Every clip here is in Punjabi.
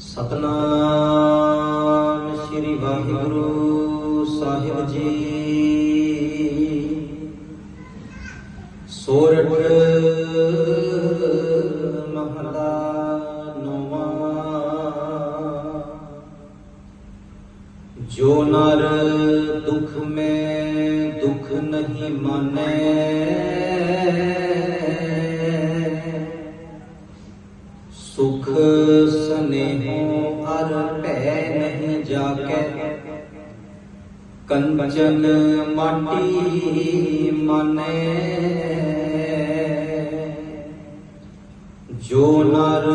ਸਤਨਾਮ ਸ੍ਰੀ ਵਾਹਿਗੁਰੂ ਸਾਹਿਬ ਜੀ। ਸੋਰਠ ਮਹਲਾ ਨੌਵਾਂ। ਜੋ ਨਰ ਦੁਖ ਮੈਂ ਦੁਖ ਨਹੀਂ ਮਾਨੈ। ਸੁਖ ਸਨੇਹੋ ਅਰ ਭੈ ਨਹੀਂ ਜਾਗੈ। ਕੰਚਨ ਮਾਟੀ ਮਾਨੈ। ਜੋ ਨਰ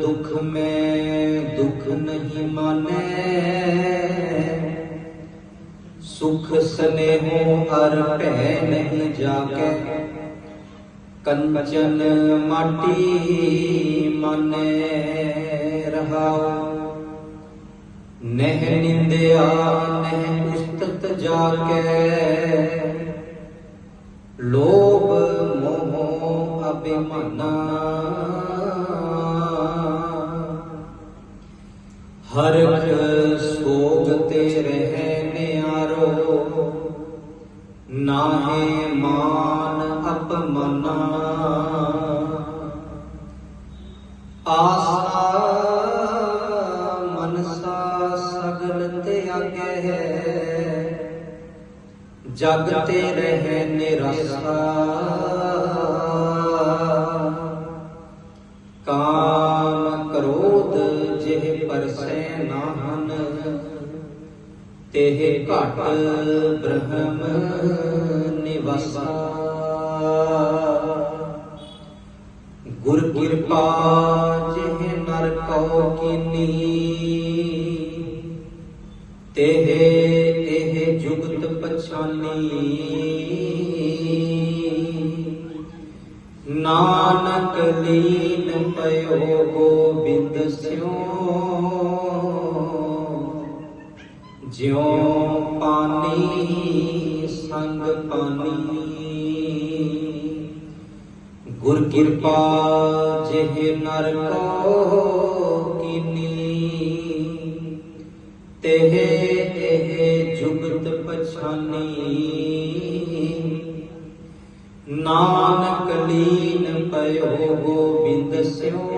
ਦੁਖ ਮੈਂ ਦੁਖ ਨਹੀਂ ਮਾਨੈ। ਸੁਖ ਸਨੇਹੋ ਅਰ ਭੈ ਨਹੀਂ ਜਾਗੈ। ਕੰਚਨ ਮਾਟੀ ਮਨੇ ਰਹਾਉ ਨਹਿ ਨਿੰਦਿਆ ਨਹਿ ਉਸਤਤ ਕੇ ਲੋਭ ਮੋਹ ਅਭਿਮਾਨਾ। ਹਰਖ ਅਪਮਨਾ ਆਸਾ ਮਨਸਾ ਸਗਲ ਤਿਆਗੈ ਜਗ ਤੇ ਰਹਿ ਨਿਰਸਾ ਕਾਮ ਕ੍ਰੋਧ ਜਿਹ ਪਰਸੈ ਨਾਹਨ ਤੇਹ ਘਟ ਬ੍ਰਹਮ ਨਿਵਾਸਾ ਗੁਰ ਕਿਰਪਾ ਜਿਹ ਨਰ ਕਉ ਕੀਨੀ। ਤੇਹ ਤੇਹ ਜੁਗਤ ਪਛਾਨੀ। ਨਾਨਕ ਲੀਨ ਪਇਓ ਗੋਬਿੰਦ ਸਿਓ ਜਿਉ ਪਾਨੀ ਸੰਗ ਪਾਨੀ। ਗੁਰ ਕਿਰਪਾ ਜਿਹ ਨਰ ਕੋ ਕੀਨੀ। ਤੇਹ ਤੇਹ ਜੁਗਤ ਪਛਾਨੀ। ਨਾਨਕ ਲੀਨ ਪਇਓ ਗੋਬਿੰਦ ਸਿਓ।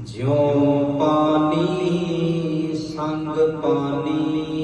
ਜਿਉ ਪਾਨੀ ਸੰਗ ਪਾਨੀ